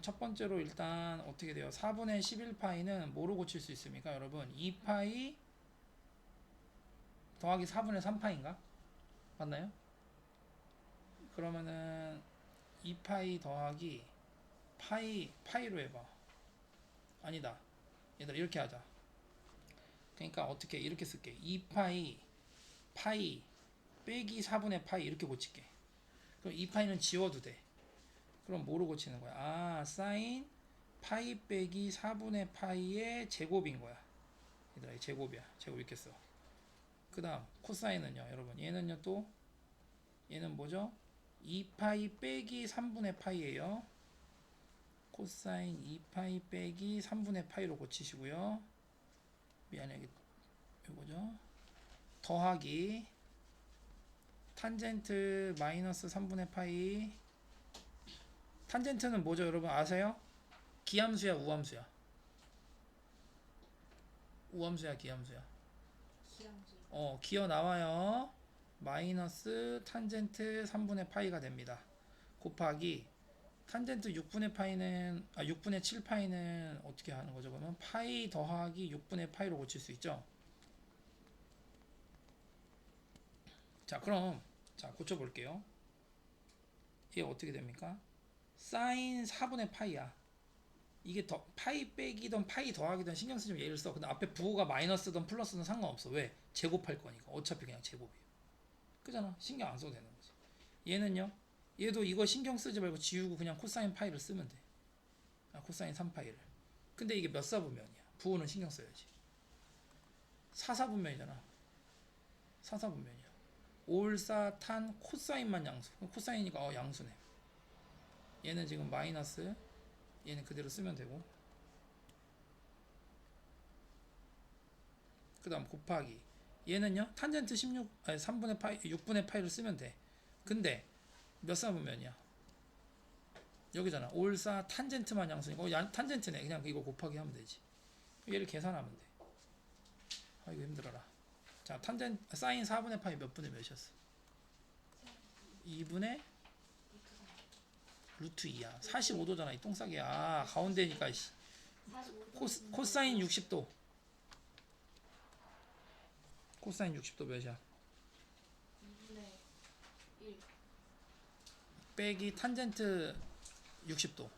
첫 번째로 일단 어떻게 돼요? 4분의 11파이는 뭐로 고칠 수 있습니까? 여러분 2파이 더하기 4분의 3파인가? 맞나요? 그러면은 2파이 더하기 파이 파이로 해봐 아니다 얘들아 이렇게 하자 그러니까 어떻게 이렇게 쓸게 2파이 파이 빼기 4분의 파이 이렇게 고칠게 그럼 2파이는 지워도 돼 그럼 뭐로 고치는 거야? 아 사인 파이 빼기 4분의 파이의 제곱인 거야. 얘들아 이 제곱이야. 제곱 이렇게 써그 다음 코사인은요 여러분. 얘는요 또 얘는 뭐죠? 2파이 빼기 3분의 파이예요. 코사인 2파이 빼기 3분의 파이로 고치시고요. 미안해 이게 이거죠? 더하기 탄젠트 마이너스 3분의 파이 탄젠트는 뭐죠 여러분? 아세요? 기함수야 우함수야? 우함수야 기함수야? 기량주 어 기어 나와요. 마이너스 탄젠트 3분의 파이가 됩니다. 곱하기 탄젠트 6분의 파이는 아 6분의 7 파이는 어떻게 하는 거죠 그러면? 파이 더하기 6분의 파이로 고칠 수 있죠? 자 그럼 자 고쳐 볼게요. 이게 어떻게 됩니까 사인 4분의 파이야. 이게 더 파이 빼기든 파이 더하기든 신경 쓰지 면 얘를 써 근데 앞에 부호가 마이너스든 플러스든 상관없어. 왜? 제곱할 거니까. 어차피 그냥 제곱이에요. 그잖아. 신경 안 써도 되는 거지. 얘는요? 얘도 이거 신경 쓰지 말고 지우고 그냥 코사인 파이를 쓰면 돼. 아, 코사인 3파이를. 근데 이게 몇 사분면이야? 부호는 신경 써야지. 4사분면이잖아. 4사분면이야. 올사 탄 코사인만 양수. 코사인이니까 어 양수네 얘는 지금 마이너스 얘는 그대로 쓰면 되고. 그 다음 곱하기. 얘는요 탄젠트 16 아니 3분의 파이 6분의 파이를 쓰면 돼. 근데 몇 사분면이야? 여기잖아. 올사 탄젠트만 양수니까 어, 야, 탄젠트네. 그냥 이거 곱하기 하면 되지. 얘를 계산하면 돼 아 이거 힘들어라. 자 탄젠 사인 4분의 파이 몇 분의 몇이었어? 2분의 루트 2야. 45도잖아 이 똥싸기야 아, 가운데니까 씨. 45도 코스, 코사인 60도. 코사인 60도 몇이야? 2분의 1 빼기 탄젠트 60도.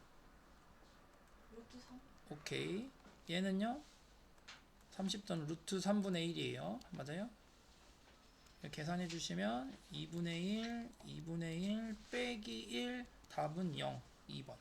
루트 3 오케이. 얘는요? 30도는 루트 3분의 1이에요. 맞아요? 계산해 주시면 2분의 1 2분의 1 빼기 1 답은 0 2번